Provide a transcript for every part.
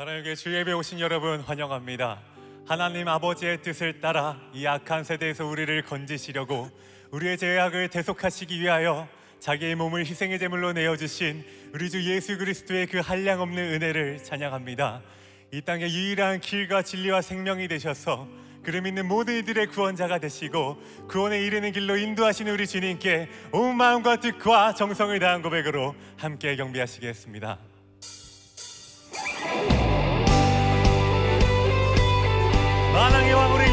하나님께 주 예배 오신 여러분 환영합니다. 하나님 아버지의 뜻을 따라 이 악한 세대에서 우리를 건지시려고 우리의 죄악을 대속하시기 위하여 자기의 몸을 희생의 제물로 내어 주신 우리 주 예수 그리스도의 그 한량없는 은혜를 찬양합니다. 이 땅의 유일한 길과 진리와 생명이 되셔서 그름 있는 모든 이들의 구원자가 되시고 구원에 이르는 길로 인도하시는 우리 주님께 온 마음과 뜻과 정성을 다한 고백으로 함께 경배하시겠습니다.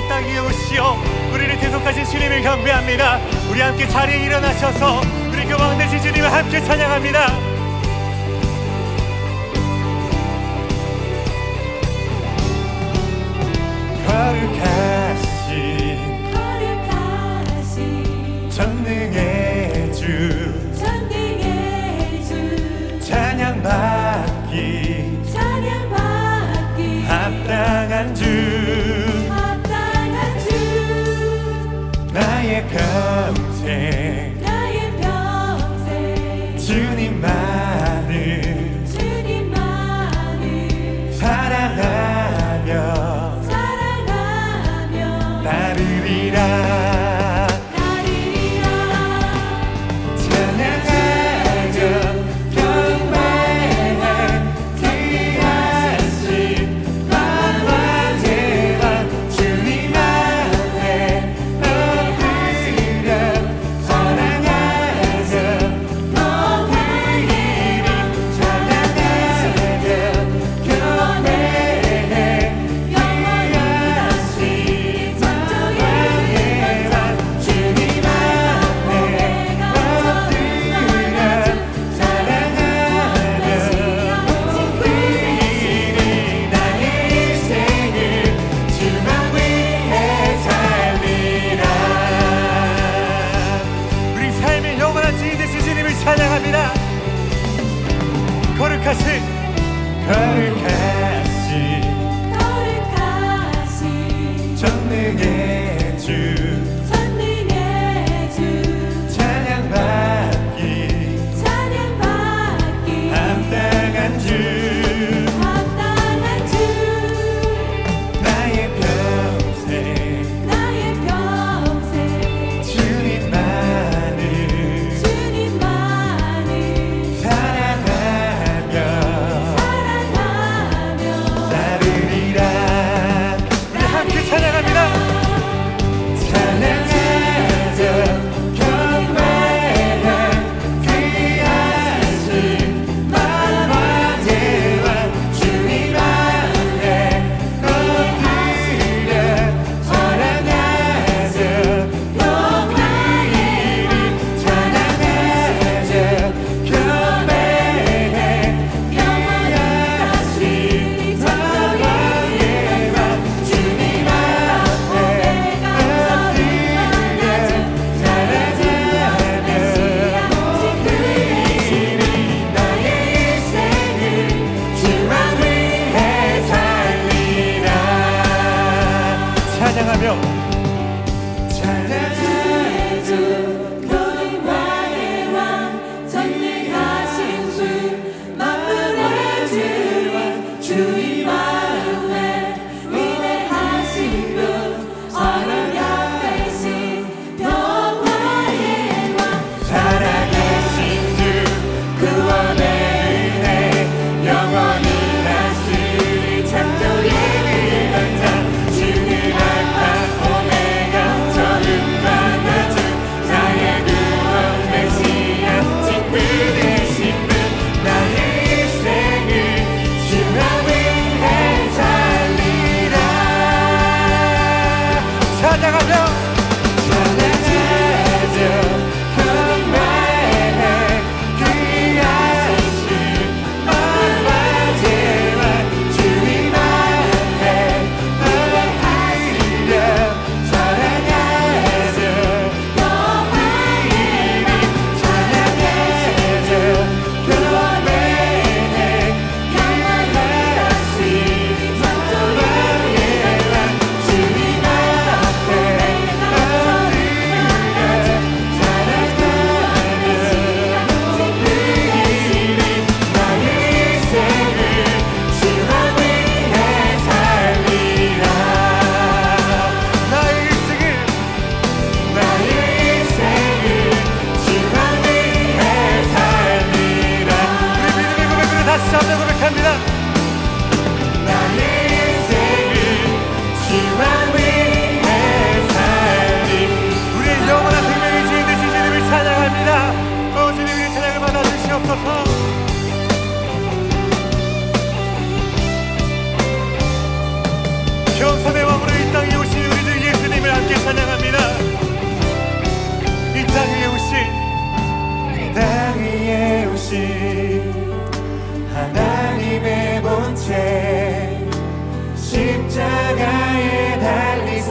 땅 위에 오시어 우리를 대속하신 주님을 경배합니다. 우리 함께 자리에 일어나셔서 우리 그왕 되신 주님을 함께 찬양합니다. 거룩하 나의 평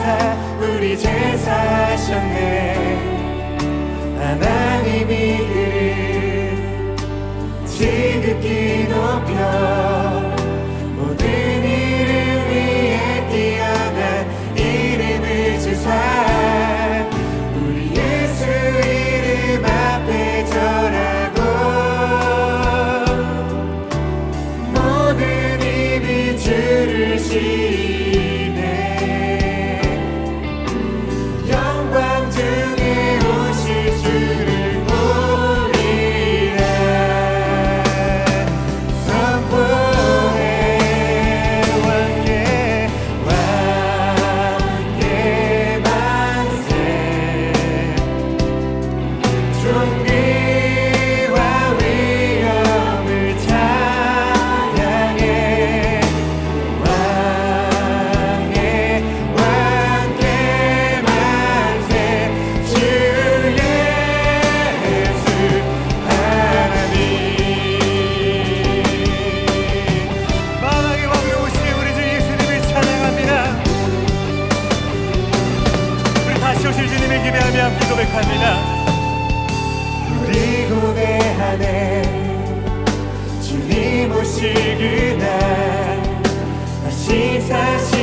사사 우리 죄 사셨네 하나님이 그를 지극히 높여 다시 오실 주님을 기대하며 고백합니다. 우리 군대 안에 주님 오시기날 다시 사시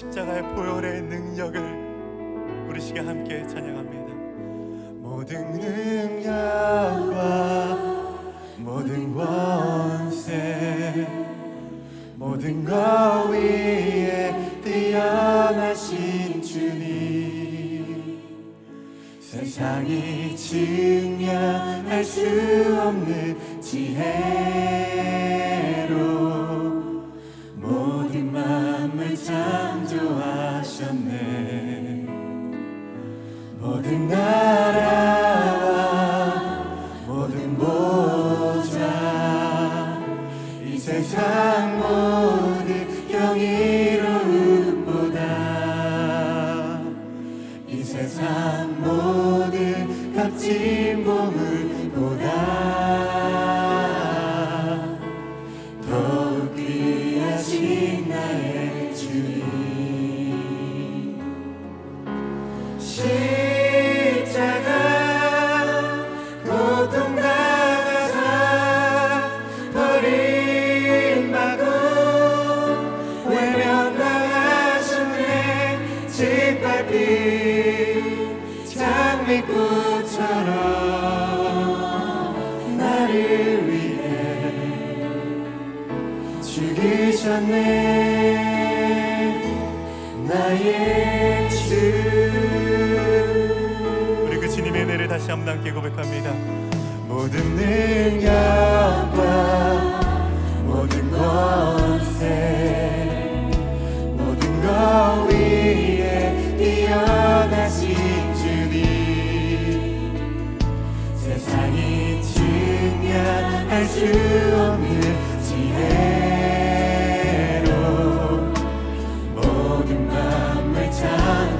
십자가의 보혈의 능력을 우리 시간 함께 찬양합니다. 모든 능력과 모든 권세 모든 것 위에 뛰어나신 주님 세상이 증명할 수 없는 지혜 이 세상 모든 값진 보물보다 죽으셨네. 나의 주. 우리 그 주님의 은혜를 다시 한번 함께 고백합니다. 모든 능력과 모든 권세 모든 것 위에 뛰어나신 주님. 세상이 증명할 수 없는 지혜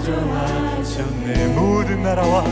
창조하셨네. 모든 나라와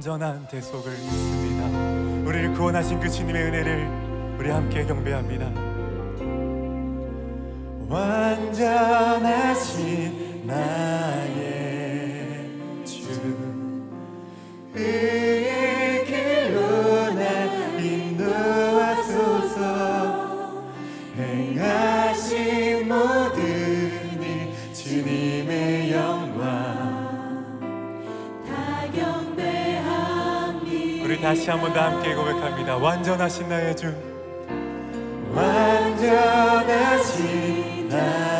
완전한 대속을 믿습니다. 우리를 구원하신 그 주님의 은혜를 우리 함께 경배합니다. 완전하신 나의 주 다시 한번 다 함께 고백합니다. 완전하신 나의 주. 완전하신 나의 주.